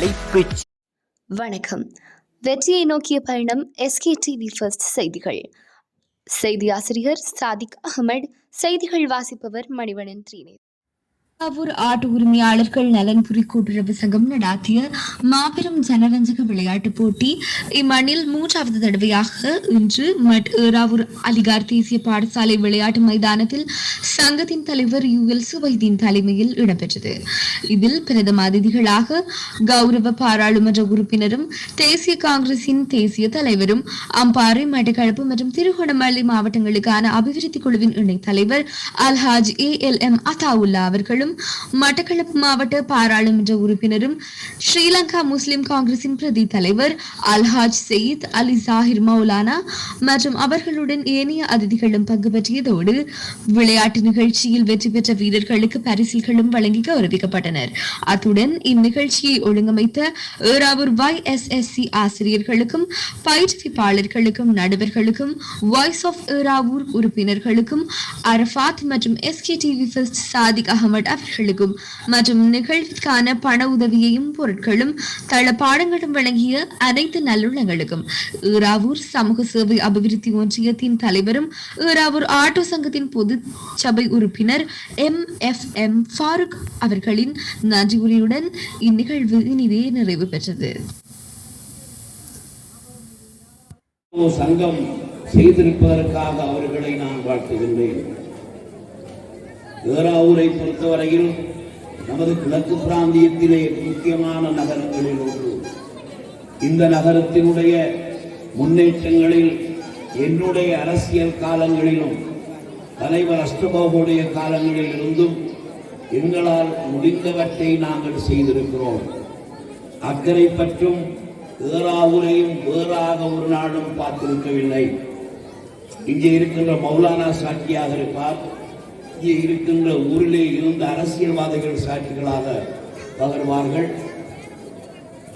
தலைப்புச் வணக்கம். வெற்றியை நோக்கிய பயணம் எஸ்கே டிவி ஃபர்ஸ்ட் செய்திகள். செய்தி ஆசிரியர் சாதிக் அகமது செய்திகள் வாசிப்பவர் மணிவணன் த்ரீனே தஞ்சாவூர் ஆட்டு உரிமையாளர்கள் நலன்புரி கூட்டுறவு சங்கம் நடாத்திய மாபெரும் ஜனரஞ்சக விளையாட்டுப் போட்டி. இம்மண்ணில் மூன்றாவது தடவையாக இன்று மட் ஏராவூர் அலிகார் தேசிய பாடசாலை விளையாட்டு மைதானத்தில் சங்கத்தின் தலைவர் யு எல் சுவைதீன் தலைமையில் இடம்பெற்றது. இதில் பிரதம அதிதிகளாக கௌரவ பாராளுமன்ற உறுப்பினரும் தேசிய காங்கிரசின் தேசிய தலைவரும் அம்பாறை மட்டக்களப்பு மற்றும் திருகோணமலை மாவட்டங்களுக்கான அபிவிருத்தி குழுவின் இணைத் தலைவர் Alhaj A L M Athaullah அவர்களும் மட்டக்களப்பு மாவட்ட பாராளுமன்ற உறுப்பினரும் ஸ்ரீலங்கா முஸ்லிம் காங்கிரசின் பிரதி தலைவர் அல்ஹாஜ் சயீத் அலி சாஹிர் மௌலானா மற்றும் அவர்களுடன் ஏனைய அதிதிகளும் பங்கு பெற்றியதோடு விளையாட்டு நிகழ்ச்சியில் வெற்றி பெற்ற வீரர்களுக்கு பரிசில்களும் வழங்கி கௌரவிக்கப்பட்டனர். அத்துடன் இந்நிகழ்ச்சியை ஒழுங்கமைத்த Eravur Y S S C ஆசிரியர்களுக்கும் பயிற்றுவிப்பாளர்களுக்கும் நடுவர்களுக்கும் வாய்ஸ் ஆஃப் ஏராவூர் உறுப்பினர்களுக்கும் அரஃபாத் மற்றும் SK TV first Sadiq Ahamed அவர்களுக்கும் மற்றும் நிகழ்விற்கான பண உதவியையும் பொருட்களும் தளபாடங்களும் வழங்கிய அனைத்து நல்லுள்ளங்களுக்கும். ஈராவூர் சமூக சேவை அபிவிருத்தி ஒன்றியத்தின் தலைவரும் ஈராவூர் ஆட்டோ சங்கத்தின் பொது சபை உறுப்பினர் எம். எஃப். எம். ஃபாரூக் அவர்களின் நன்றி உரையுடன் இந்நிகழ்வு இனிதே நிறைவு பெற்றது. சங்கம் செய்திருப்பதற்காக அவர்களை நான் வாழ்த்துகின்றேன். ஏறாவூரை பொறுத்தவரையில் நமது கிழக்கு பிராந்தியத்திலே முக்கியமான நகரங்களில் ஒன்று. இந்த நகரத்தினுடைய முன்னேற்றங்களில் என்னுடைய அரசியல் காலங்களிலும் தலைவர் அஷ்டபாபுடைய காலங்களில் இருந்தும் எங்களால் முடிந்தவற்றை நாங்கள் செய்திருக்கிறோம். அக்கறை பற்றும் ஏறாவுரையும் வேறாக ஒரு நாளும் பார்த்திருக்கவில்லை. இங்கே இருக்கின்ற மௌலானா சாட்சியாக இருப்பார். இங்கே இருக்கின்ற ஊரிலே இருந்து அரசியல்வாதிகள் சாட்சிகளாக பகர்வார்கள்.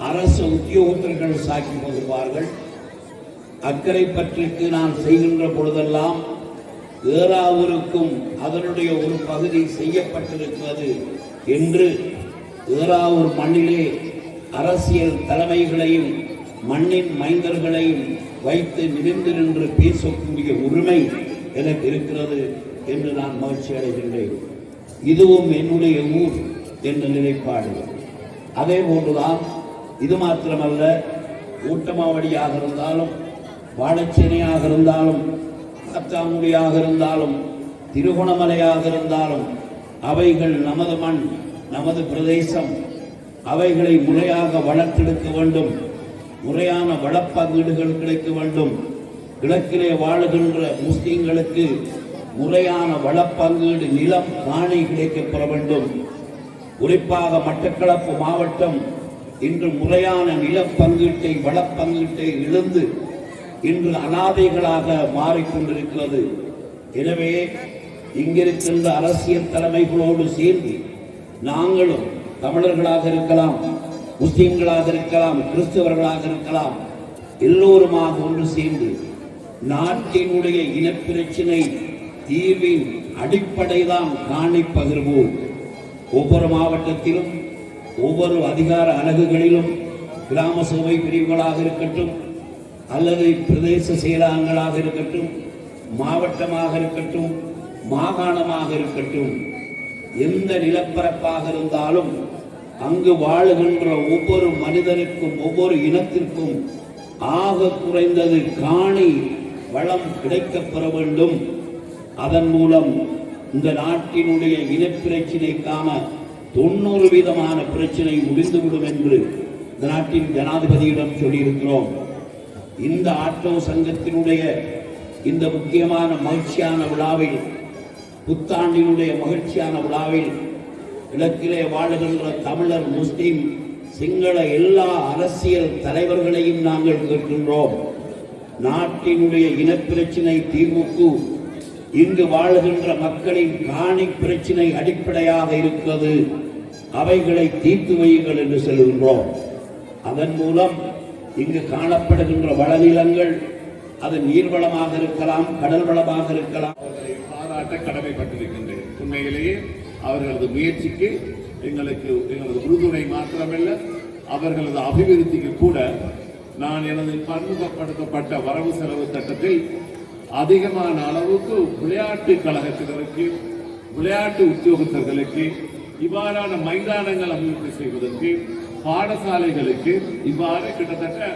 அரசு உத்தியோகத்தர்கள் சாட்சி பகிர்வார்கள். அக்கறை பற்றிக்கு நான் செய்கின்ற பொழுதெல்லாம் ஏறாவூருக்கும் அதனுடைய ஒரு பகுதி செய்யப்பட்டிருக்கிறது என்று ஏறாவூர் மண்ணிலே அரசியல் தலைமைகளையும் மண்ணின் மைந்தர்களையும் வைத்து நிமிர்ந்து நின்று பேசக்கூடிய உரிமை எனக்கு இருக்கிறது. என்று நான் மகிழ்ச்சி அடைகின்றேன். இதுவும் என்னுடைய ஊர் என்ற நிலைப்பாடு அதே போன்றுதான் இது மாத்திரமல்ல ஊட்டமாவடியாக இருந்தாலும் வாழைச்சேனையாக இருந்தாலும் காத்தாங்குடியாக இருந்தாலும் திருகோணமலையாக இருந்தாலும் அவைகள் நமது மண் நமது பிரதேசம் அவைகளை முறையாக வளர்த்தெடுக்க வேண்டும். முறையான வளப்பங்கீடுகள் கிடைக்க வேண்டும். கிழக்கிலே வாழுகின்ற முஸ்லீம்களுக்கு முறையான வளப்பங்கீடு நிலம் காணி கிடைக்கப்பெற வேண்டும். குறிப்பாக மட்டக்களப்பு மாவட்டம் இன்று முறையான நிலப்பங்கீட்டை வளப்பங்கீட்டை இழந்து இன்று அனாதைகளாக மாறிக்கொண்டிருக்கிறது எனவே இங்கிருக்கின்ற அரசியல் தலைமைகளோடு சேர்ந்து நாங்களும் தமிழர்களாக இருக்கலாம் முஸ்லிம்களாக இருக்கலாம் கிறிஸ்தவர்களாக இருக்கலாம் எல்லோருமாக ஒன்று சேர்ந்து நாட்டினுடைய இனப்பிரச்சினை தீர்வின் அடிப்படைதான் காணி பகிர்வோம் ஒவ்வொரு மாவட்டத்திலும் ஒவ்வொரு அதிகார அலகுகளிலும் கிராம சபை பிரிவுகளாக இருக்கட்டும் அல்லது பிரதேச செயலகங்களாக இருக்கட்டும் மாவட்டமாக இருக்கட்டும் மாகாணமாக இருக்கட்டும் எந்த நிலப்பரப்பாக இருந்தாலும் அங்கு வாழுகின்ற ஒவ்வொரு மனிதனுக்கும் ஒவ்வொரு இனத்திற்கும் ஆக குறைந்தது காணி வளம் கிடைக்கப்பெற வேண்டும். அதன் மூலம் இந்த நாட்டினுடைய இனப்பிரச்சினைக்கான தொண்ணூறு வீதமான பிரச்சனை முடிந்துவிடும் என்று இந்த நாட்டின் ஜனாதிபதியிடம் சொல்லியிருக்கிறோம். இந்த ஆட்டோ சங்கத்தினுடைய இந்த முக்கியமான மகிழ்ச்சியான விழாவில் புத்தாண்டினுடைய மகிழ்ச்சியான விழாவில் கிழக்கிலே வாழுகின்ற தமிழர் முஸ்லீம் சிங்கள எல்லா அரசியல் தலைவர்களையும் நாங்கள் கேட்கின்றோம். நாட்டினுடைய இனப்பிரச்சினை தீர்வுக்கு இங்கு வாழுகின்ற மக்களின் காணி பிரச்சினை அடிப்படையாக இருக்கிறது. அவைகளை தீர்த்து வையுங்கள் என்று சொல்கின்றோம். அதன் மூலம் இங்கு காணப்படுகின்ற வளநிலங்கள் அது நீர்வளமாக இருக்கலாம் கடல் வளமாக இருக்கலாம். அவர்களை பாராட்ட கடமைப்பட்டிருக்கின்றேன். உண்மையிலேயே அவர்களது முயற்சிக்கு எங்களுக்கு எங்களது உறுதுணை மாத்திரமல்ல அவர்களது அபிவிருத்திக்கு கூட நான் எனது பன்முகப்படுத்தப்பட்ட வரவு செலவு திட்டத்தில் அதிகமான அளவுக்கு விளையாட்டு கழகத்தினருக்கு விளையாட்டு உத்தியோகத்தர்களுக்கு இவ்வாறான மைதானங்கள் அபிவிருத்தி செய்வதற்கு பாடசாலைகளுக்கு இவ்வாறு கிட்டத்தட்ட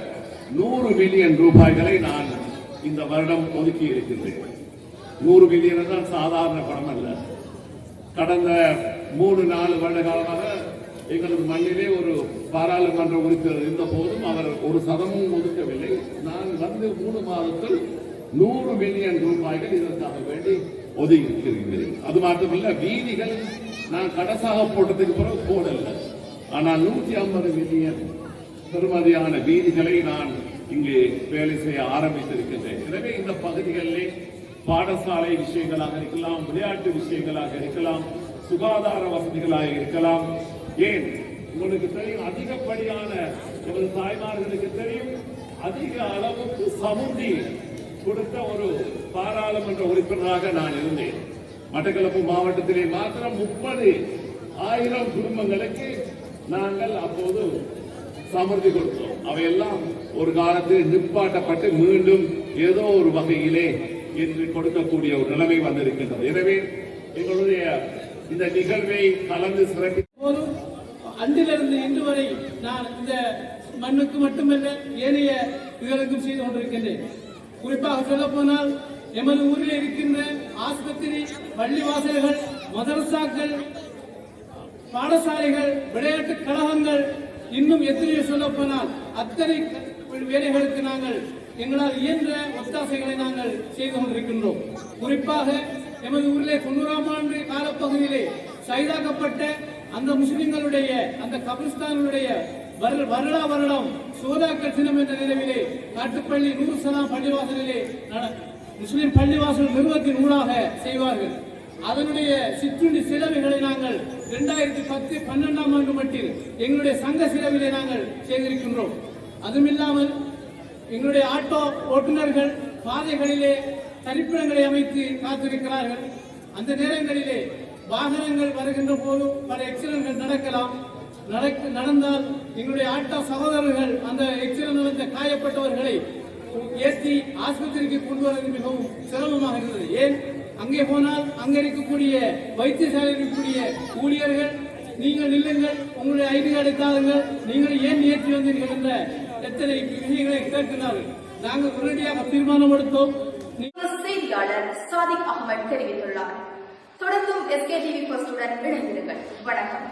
நூறு மில்லியன் ரூபாய்களை நான் இந்த வருடம் ஒதுக்கி இருக்கின்றேன். நூறு மில்லியன் தான் சாதாரண பணம் அல்ல. கடந்த மூணு நாலு வருட காலமாக எங்களது மண்ணிலே ஒரு பாராளுமன்ற உறுப்பினர் இருந்த போதும் அவர் ஒரு சதமும் ஒதுக்கவில்லை. நான் வந்து மூணு மாதத்தில் நூறு மில்லியன் ரூபாய்கள் இதற்காக வேண்டி ஒதுக்கி இருக்கிறீர்கள் அது மாத்திரமல்ல வீதிகள் நான் கடைசாக போட்டதுக்கு பிறகு போடல. ஆனால் நூற்றி ஐம்பது மில்லியன் பெருமதியான வீதிகளை நான் இங்கே வேலை செய்ய ஆரம்பித்திருக்கின்றேன். எனவே இந்த பகுதிகளிலே பாடசாலை விஷயங்களாக இருக்கலாம் விளையாட்டு விஷயங்களாக இருக்கலாம் சுகாதார வசதிகளாக இருக்கலாம். ஏன்? உங்களுக்கு தெரியும் அதிகப்படியான எமது தாய்மார்களுக்கு தெரியும் அதிக அளவுக்கு சமுதி கொடுத்த ஒரு பாராளுமன்ற உறுப்பினராக நான் இருந்தேன். மட்டக்களப்பு மாவட்டத்திலே மாத்திரம் முப்பது ஆயிரம் குடும்பங்களுக்கு நாங்கள் அப்போது சமர்த்தி கொடுத்தோம். அவையெல்லாம் ஒரு காலத்தில் நிப்பாட்டப்பட்டு மீண்டும் ஏதோ ஒரு வகையிலே இன்று கொடுக்கக்கூடிய ஒரு நிலைமை வந்திருக்கின்றது. எனவே எங்களுடைய இந்த நிகழ்வை கலந்து சிறப்பி அன்றிலிருந்து இன்று வரை நான் இந்த மண்ணுக்கு மட்டுமல்ல ஏனைய இதுகளுக்கும் செய்து கொண்டிருக்கின்றேன். குறிப்பாக சொல்ல போனால் எமது ஊரில் இருக்கின்ற ஆஸ்பத்திரி பள்ளிவாசல்கள் மதரசாக்கள் பாடசாலைகள் விளையாட்டு கழகங்கள் இன்னும் எத்தனையோ சொல்ல போனால் அத்தனை வேலைகளுக்கு நாங்கள் எங்களால் இயன்ற ஒத்தாசைகளை நாங்கள் செய்து கொண்டிருக்கின்றோம். குறிப்பாக எமது ஊரிலே தொண்ணூறாம் ஆண்டு காலப்பகுதியிலே சைதாக்கப்பட்ட அந்த முஸ்லிம்களுடைய அந்த கபிரிஸ்தானுடைய வருடா வருடம் சோதா தினம் என்ற நிலவிலே காட்டுப்பள்ளி நூறு சலாம் பள்ளிவாசலிலே நட- முஸ்லிம் பள்ளிவாசல் நிறுவனத்தின் ஊடாக செய்வார்கள். அதனுடைய சிற்றுண்டி சிலவைகளை நாங்கள் இரண்டாயிரத்தி பத்து பன்னெண்டாம் ஆண்டு மட்டில் எங்களுடைய சங்க சிலவிலே நாங்கள் செய்திருக்கின்றோம் அதுமில்லாமல் எங்களுடைய ஆட்டோ ஓட்டுநர்கள் பாதைகளிலே தரிப்பிடங்களை அமைத்து காத்திருக்கிறார்கள். அந்த நேரங்களிலே வாகனங்கள் வருகின்ற போது பல எக்ஸிடென்ட்கள் நடக்கலாம். நடக்க நடந்தால் எங்களுடைய ஆட்டோ சகோதரர்கள் அந்த எக்ஸிடென்ட் நடந்த காயப்பட்டவர்களை ஏற்றி ஆஸ்பத்திரிக்கு கொண்டு வருவது மிகவும் சிரமமாக இருந்தது. ஏன்? அங்கே போனால் அங்கே இருக்கக்கூடிய வைத்தியசாலையில் இருக்கக்கூடிய ஊழியர்கள் நீங்கள் நில்லுங்கள் உங்களுடைய ஐடி கார்டு தாருங்கள் நீங்கள் ஏன் ஏற்றி வந்தீர்கள் என்ற எத்தனை விஷயங்களை கேட்கிறார்கள். நாங்கள் உடனடியாக தீர்மானம் எடுத்தோம் செய்தியாளர் சாதிக் அகமது தெரிவித்துள்ளார். தொடர்ந்தும் எஸ்கே டிவி ஃபர்ஸ்டுடன் இணைந்திருங்கள். வணக்கம்.